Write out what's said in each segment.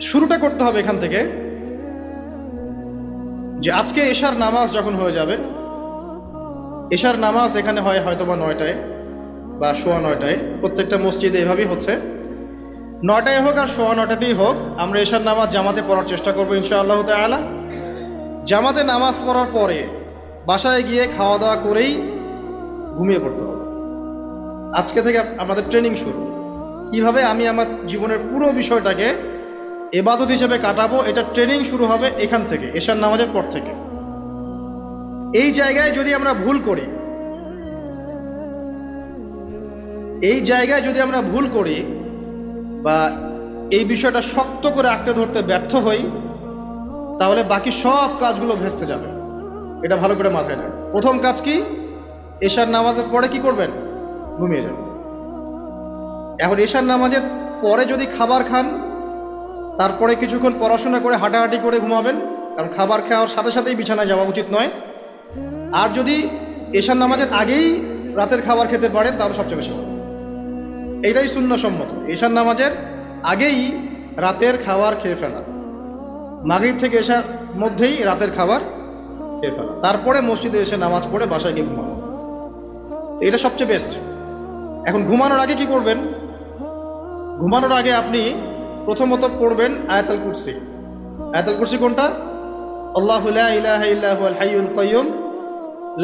শুরুটা করতে হবে এখান থেকে যে আজকে এশার নামাজ যখন হয়ে যাবে, এশার নামাজ এখানে হয় হয়তো বা নয়টায় বা সোয়া নয়টায়। প্রত্যেকটা মসজিদে এভাবেই হচ্ছে। নয়টায় হোক আর সোয়া নয়টাতেই হোক, আমরা এশার নামাজ জামাতে পড়ার চেষ্টা করব ইনশাআল্লাহ তালা জামাতে নামাজ পড়ার পরে বাসায় গিয়ে খাওয়া দাওয়া করেই ঘুমিয়ে পড়তে হবে। আজকে থেকে আমাদের ট্রেনিং শুরু। কীভাবে আমি আমার জীবনের পুরো বিষয়টাকে এবাদত হিসেবে কাটাবো, এটা ট্রেনিং শুরু হবে এখান থেকে, এশার নামাজের পর থেকে। এই জায়গায় যদি আমরা ভুল করি, এই জায়গায় যদি আমরা ভুল করি বা এই বিষয়টা শক্ত করে আঁকড়ে ধরতে ব্যর্থ হই, তাহলে বাকি সব কাজগুলো ভেস্তে যাবে। এটা ভালো করে মাথায় নেয় প্রথম কাজ কি? এশার নামাজের পরে কি করবেন? ঘুমিয়ে যাবেন। এখন এশার নামাজের পরে যদি খাবার খান তারপরে কিছুক্ষণ পড়াশোনা করে হাঁটাহাঁটি করে ঘুমাবেন, কারণ খাবার খাওয়ার সাথে সাথেই বিছানায় যাওয়া উচিত নয়। আর যদি এশার নামাজের আগেই রাতের খাবার খেতে পারেন, তাহলে সবচেয়ে বেশি ভালো। এইটাই শূন্য সম্মত এশার নামাজের আগেই রাতের খাবার খেয়ে ফেলা। মাগরিব থেকে এসার মধ্যেই রাতের খাবার খেয়ে ফেলা। তারপরে মসজিদে এসে নামাজ পড়ে বাসায় গিয়ে ঘুমানো। এটা সবচেয়ে বেস্ট এখন ঘুমানোর আগে কি করবেন? ঘুমানোর আগে আপনি প্রথমত পড়বেন আয়াতুল কুরসি। আয়াতুল কুরসি কোনটা? আল্লাহ লা ইলাহা ইল্লা হুয়াল হাইয়ুল কাইয়ুম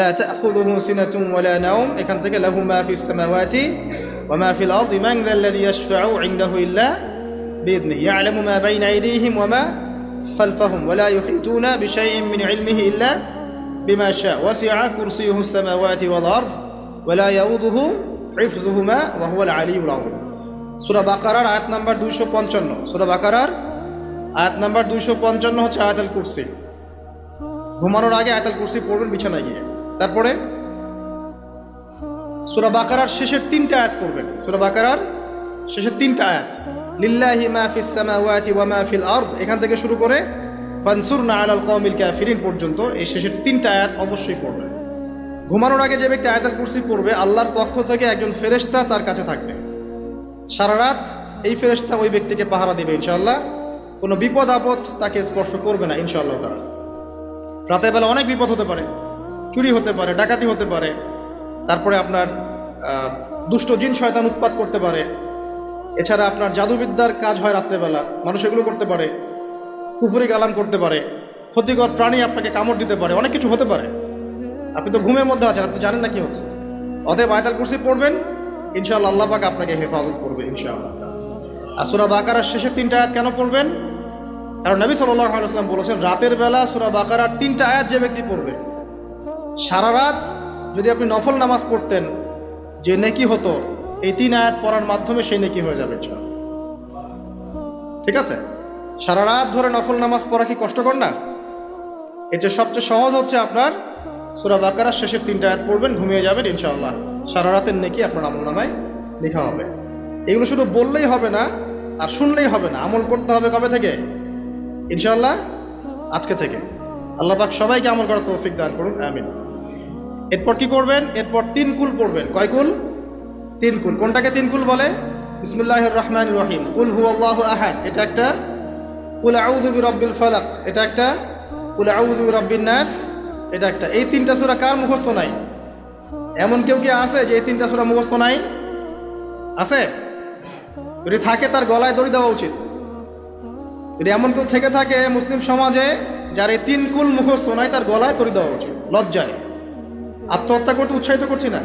লা তাখুযুহু সিনাতুন ওয়ালা নাওম এখান থেকে লাহু মা ফিস সামাওয়াতি ওয়া মা ফিল আরদি মান যা যাল্লাযী ইশফাউ ইনদাহু ইল্লা بإذنه يعلم ما بين أيديهم وما خلفهم ولا يحيطون بشيء من علمه إلا بما شاء وسع كرسيه السماوات والأرض ولا يؤوده حفظهما وهو العلي العظيم সুরা বাকারার আয়াত নাম্বার দুইশো পঞ্চান্ন। সুরা বাকারার আয়াত নাম্বার দুইশো পঞ্চান্ন হচ্ছে আয়াতাল কুরসি। ঘুমানোর আগে আয়াতাল কুরসি পড়বেন, বিছানায় গিয়ে। তারপরে সুরা বাকারার শেষের তিনটা আয়াত পড়বেন। সুরা বাকারার শেষের তিনটা আয়াত। লিল্লাহি মা ফিস সামাওয়াতি ওয়া মা ফিল আরদ। এখান থেকে শুরু করে ফানসুরনা আলাল কওমিল কাফিরিন পর্যন্ত এই শেষের তিনটা আয়াত অবশ্যই পড়বেন। ঘুমানোর আগে যে ব্যক্তি আয়াতাল কুরসি পড়বে, আল্লাহর পক্ষ থেকে একজন ফেরেশতা তার কাছে থাকবে। সারা রাত এই ফেরেশতা ওই ব্যক্তিকে পাহারা দেবে ইনশাল্লাহ কোনো বিপদ আপদ তাকে স্পর্শ করবে না, ইনশাআল্লাহ তাআলা। রাতের বেলা অনেক বিপদ হতে পারে, চুরি হতে পারে, ডাকাতি হতে পারে, তারপরে আপনার দুষ্ট জিন শয়তান উৎপাত করতে পারে। এছাড়া আপনার জাদুবিদ্যার কাজ হয় রাত্রেবেলা মানুষ এগুলো করতে পারে, কুফুরি গালাম করতে পারে, ক্ষতিকর প্রাণী আপনাকে কামড় দিতে পারে, অনেক কিছু হতে পারে। আপনি তো ঘুমের মধ্যে আছেন, আপনি জানেন না কি হচ্ছে। অতএব আয়তাল কুরসি পড়বেন ইনশাআল্লাহ আল্লাহ পাক আপনাকে হেফাজত করবে, ইনশাআল্লাহ। আর সুরা বাকারার শেষের তিনটা আয়াত কেন পড়বেন? কারণ নবী আলাইসলাম বলেছেন, রাতের বেলা সুরা বাকারার তিনটা আয়াত যে ব্যক্তি পড়বে, সারা রাত যদি আপনি নফল নামাজ পড়তেন, যে নেকি হতো, এই তিন আয়াত পড়ার মাধ্যমে সেই নেকি হয়ে যাবে। ঠিক আছে? সারা রাত ধরে নফল নামাজ পড়া কি কষ্টকর না? এটা সবচেয়ে সহজ হচ্ছে আপনার সুরা বাকারার শেষের তিনটা আয়াত পড়বেন, ঘুমিয়ে যাবেন, ইনশাআল্লাহ। সারা রাতের নেকি আপনার আমল নামায় লেখা হবে। এগুলো শুধু বললেই হবে না, আর শুনলেই হবে না। আমল করতে হবে কবে থেকে? ইনশাআল্লাহ আজকে থেকে। আল্লাহ পাক সবাইকে আমল করার তৌফিক দান করুন, আমিন। এরপর কি করবেন? এরপর তিন কুল পড়বেন। কয় কুল? তিন কুল। কোনটাকে তিন কুল বলে? বিসমিল্লাহির রহমান রহিম। কুল হু আল্লাহ আহাদ। এটা একটা কুল আউযু বিরাব্বিল ফালাক। এটা একটা কুল আউযু বিরাব্বিন নাস। এটা একটা। এই তিনটা সূরা কার মুখস্থ নাই? এমন কেউ কি আছে যে এই তিনটা সূরা মুখস্থ নাই? আছে? যদি থাকে তার গলায় দড়ি দেওয়া উচিত। যদি এমন কেউ থেকে থাকে মুসলিম সমাজে যার এই তিন কুল মুখস্থ নাই, তার গলায় দড়ি দেওয়া উচিত, লজ্জায়। আত্মহত্যা করতে উৎসাহিত করছি না।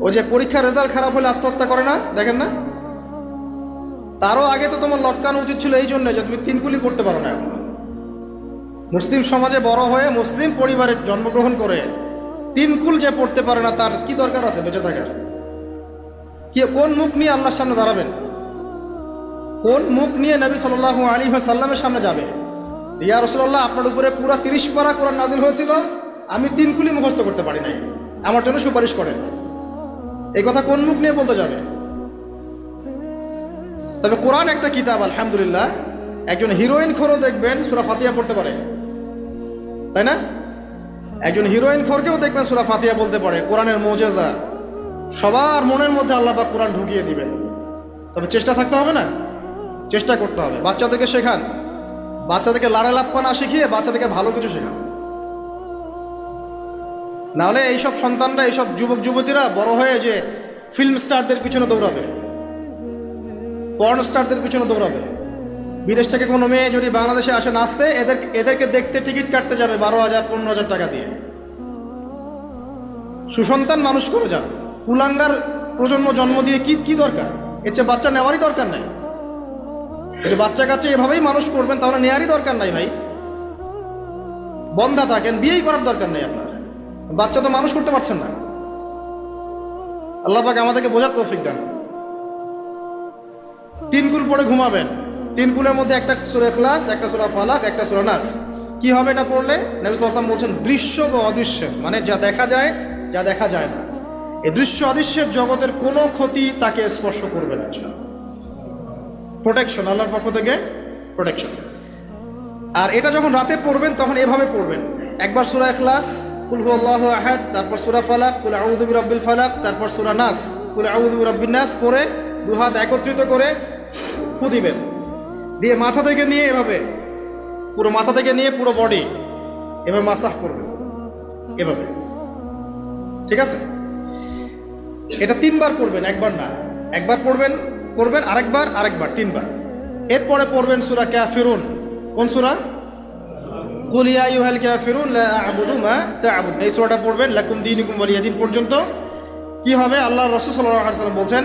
ওই যে পরীক্ষার রেজাল্ট খারাপ হলে আত্মহত্যা করে না? দেখেন না? তারও আগে তো তোমার লটকানো উচিত ছিল এই জন্য যে তুমি তিন কুলি করতে পারো না। মুসলিম সমাজে বড় হয়ে মুসলিম পরিবারে জন্মগ্রহণ করে তিন কুল যে পড়তে পারে না, তার কি দরকার আছে বেঁচে থাকার? কি, কোন মুখ নিয়ে আল্লাহর সামনে দাঁড়াবেন? কোন মুখ নিয়ে নবী সাল আলী সাল্লামের সামনে যাবে? রিয়া রসুল্লাহ আপনার উপরে পুরা তিরিশ পারা কোরআন নাজিল হয়েছিল, আমি তিন কুলি মুখস্থ করতে পারি নাই। আমার জন্য সুপারিশ করেন। এই কথা কোন মুখ নিয়ে বলতে যাবে? তবে কোরআন একটা কিতাব, আলহামদুলিল্লাহ। একজন হিরোইন খোরও দেখবেন, সুরা ফাতিয়া পড়তে পারে। তাই না? একজন হিরোইন খোরকেও দেখবেন সুরা ফাতিয়া বলতে পারে, কোরআনের মোজেজা। সবার মনের মধ্যে আল্লাহ পাক কোরআন ঢুকিয়ে দিবেন। তবে চেষ্টা থাকতে হবে না? চেষ্টা করতে হবে। বাচ্চাদেরকে শেখান। বাচ্চাদেরকে লাড়া লাপ্পা না শিখিয়ে বাচ্চাদেরকে ভালো কিছু শেখান। নাহলে এইসব সন্তানরা, এইসব যুবক যুবতীরা বড় হয়ে যে ফিল্ম স্টারদের পিছনে দৌড়াবে। পর্ন স্টারদের পিছনে দৌড়াবে। বিদেশ থেকে কোনো মেয়ে যদি বাংলাদেশে আসে নাচতে, এদের এদেরকে দেখতে টিকিট কাটতে যাবে বারো হাজার, পনেরো হাজার টাকা দিয়ে। সুসন্তান মানুষ করে যান কুলাঙ্গার প্রজন্ম জন্ম দিয়ে কি কি দরকার? এর চেয়ে বাচ্চা নেওয়ারই দরকার নাই। যদি বাচ্চা কাচ্চা এভাবেই মানুষ করবেন, তাহলে নেওয়ারই দরকার নাই ভাই। বন্ধা থাকেন, বিয়েই করার দরকার নেই আপনার। বাচ্চা তো মানুষ করতে পারছেন না। আল্লাহ আমাদেরকে বোঝার তৌফিক দেন। তিন কুল পড়ে ঘুমাবেন। তিন কুলের মধ্যে একটা সুরে খ্লাস একটা সুরা ফালাক, একটা সুরা নাস। কি হবে এটা পড়লে? নবী সাল্লাম বলছেন, দৃশ্য বা অদৃশ্য মানে যা দেখা যায়, যা দেখা যায় না। এই দৃশ্য অদৃশ্যের জগতের কোনো ক্ষতি তাকে স্পর্শ করবে না প্রোটেকশন আল্লাহর পক্ষ থেকে প্রোটেকশন আর এটা যখন রাতে পড়বেন, তখন এভাবে পড়বেন। একবার সুরা ইখলাস, কুল আল্লাহ আহাদ, তারপর সুরা ফালাক, কুল আউযু বিরাব্বিল ফালাক, তারপর সুরা নাস, কুল আউযু বিরাব্বিন নাস করে দু হাত একত্রিত করে ফু দিবেন। দিয়ে মাথা থেকে নিয়ে এভাবে, পুরো মাথা থেকে নিয়ে পুরো বডি এভাবে মাসাহ করবেন এভাবে। ঠিক আছে? এটা তিনবার করবেন, একবার না। একবার পড়বেন করবেন আরেকবার আরেকবার, তিনবার। এরপরে পড়বেন সুরা ক্যাফিরুন কোন সুরা? কুল ইয়া আইয়ুহাল কাফিরুন, লা আ'বুদু মা তা'বুদুন। এই সূরাটা পড়বেন, লাকুম দীনুকুম ওয়ালিয়াদিন পর্যন্ত। কি হবে? আল্লাহ রাসূল সাল্লাল্লাহু বলছেন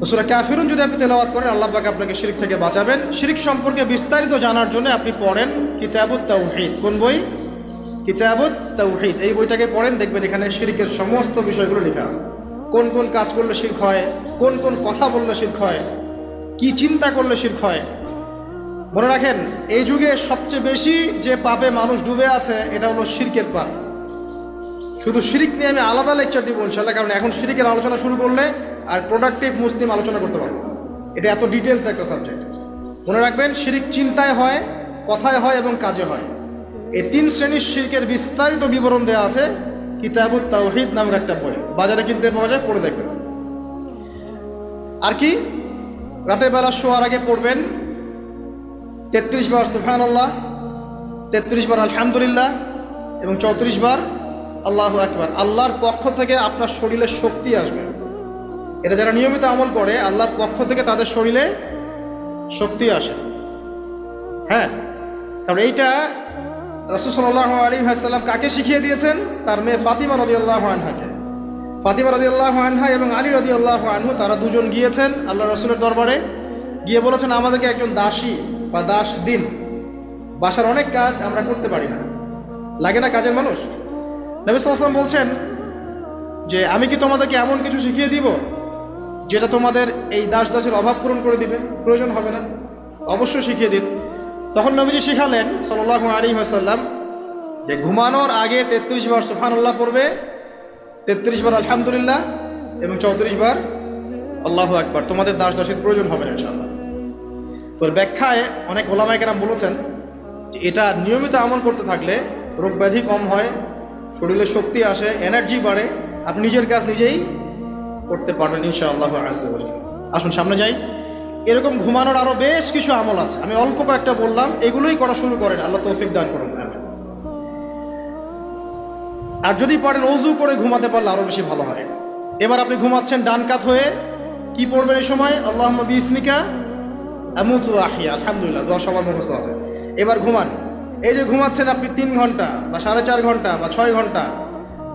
তো সুরা কাফিরুন যদি আপনি তেলাওয়াত করেন, আল্লাহ পাক আপনাকে শিরিক থেকে বাঁচাবেন। শিরিক সম্পর্কে বিস্তারিত জানার জন্য আপনি পড়েন কিতাবুত তাওহীদ। কোন বই? কিতাবুত তাওহীদ। এই বইটাকে পড়েন, দেখবেন এখানে শিরিকের সমস্ত বিষয়গুলো লেখা আছে। কোন কোন কাজ করলে শির্ক হয়, কোন কোন কথা বললে শির্ক হয়, কি চিন্তা করলে শির্ক হয়। মনে রাখেন, এই যুগে সবচেয়ে বেশি যে পাপে মানুষ ডুবে আছে, এটা হলো শিরকের পাপ। শুধু শিরিক নিয়ে আমি আলাদা লেকচার দিব ইনশাল্লাহ কারণ এখন শিরিকের আলোচনা শুরু করলে আর প্রোডাক্টিভ মুসলিম আলোচনা করতে পারব। এটা এত ডিটেলস একটা সাবজেক্ট মনে রাখবেন, শিরিক চিন্তায় হয়, কথায় হয় এবং কাজে হয়। এই তিন শ্রেণির শিরকের বিস্তারিত বিবরণ দেওয়া আছে কিতাবুত তাওহিদ নামক একটা বই। বাজারে কিনতে পাওয়া যায়, পড়ে দেখবেন। আর কি? রাতের বেলা শোয়ার আগে পড়বেন। তেত্রিশ বার সুফান আল্লাহ তেত্রিশ বার আলহামদুলিল্লাহ এবং চৌত্রিশ বার আল্লাহ একবার আল্লাহর পক্ষ থেকে আপনার শরীরে শক্তি আসবে। এটা যারা নিয়মিত আমল করে, আল্লাহর পক্ষ থেকে তাদের শরীরে শক্তি আসে। হ্যাঁ? কারণ এইটা রসুসল্লাহ আলী হাসাল্লাম কাকে শিখিয়ে দিয়েছেন? তার মেয়ে ফাতিমা রদি আল্লাহ আনহাকে। ফাতিমা রদি আল্লাহ আনহা এবং আলী রদি আল্লাহ আনহু, তারা দুজন গিয়েছেন আল্লাহ রসুলের দরবারে। গিয়ে বলেছেন, আমাদেরকে একজন দাসী বা দাস দিন বাসার অনেক কাজ আমরা করতে পারি না। লাগে না কাজের মানুষ? নবী সাল্লাম বলছেন যে, আমি কি তোমাদেরকে এমন কিছু শিখিয়ে দিব যেটা তোমাদের এই দাস দাসের অভাব পূরণ করে দিবে, প্রয়োজন হবে না। অবশ্যই শিখিয়ে দিন। তখন নবীজি শিখালেন সাল্লাহ আলী আসাল্লাম যে ঘুমানোর আগে তেত্রিশ বার সুফানুল্লাহ পড়বে, তেত্রিশ বার আলহামদুলিল্লাহ এবং চৌত্রিশ বার আল্লাহ একবার তোমাদের দাস দাসের প্রয়োজন হবে না ইনশাল্লাহ তোর ব্যাখ্যায় অনেক ওলামাইকেরাম বলেছেন যে এটা নিয়মিত আমল করতে থাকলে রোগ ব্যাধি কম হয়, শরীরে শক্তি আসে এনার্জি বাড়ে, আপনি নিজের কাজ নিজেই করতে পারবেন ইনশাআল্লাহ আসুন, সামনে যাই। এরকম ঘুমানোর আরও বেশ কিছু আমল আছে। আমি অল্প কয়েকটা বললাম, এগুলোই করা শুরু করেন, আল্লাহ তৌফিক দান করুন। আর যদি পারেন অজু করে ঘুমাতে পারলে আরও বেশি ভালো হয়। এবার আপনি ঘুমাচ্ছেন ডান কাত হয়ে, কি পড়বেন এই সময়? আল্লাহ আহিয়া আলহামদুলিল্লাহ, দোয়া সবার মুখস্থ আছে। এবার ঘুমান। এই যে ঘুমাচ্ছেন আপনি তিন ঘণ্টা বা সাড়ে চার ঘণ্টা বা ছয় ঘণ্টা,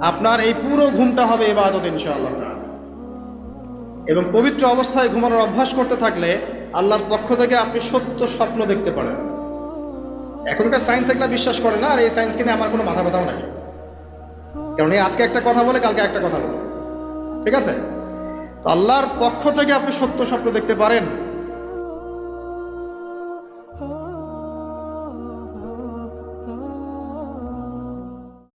আপনার এই পুরো ঘুমটা হবে এবাদত ইনশাআল্লাহ তাআলা। এবং পবিত্র অবস্থায় ঘুমানোর অভ্যাস করতে থাকলে আল্লাহর পক্ষ থেকে আপনি সত্য স্বপ্ন দেখতে পারেন। এখনকার সায়েন্স এগুলা বিশ্বাস করে না, আর এই সায়েন্সকে নিয়ে আমার কোনো মাথা ব্যথাও নাই। কারণ এই আজকে একটা কথা বলে, কালকে একটা কথা বলে। ঠিক আছে? তো আল্লাহর পক্ষ থেকে আপনি সত্য স্বপ্ন দেখতে পারেন।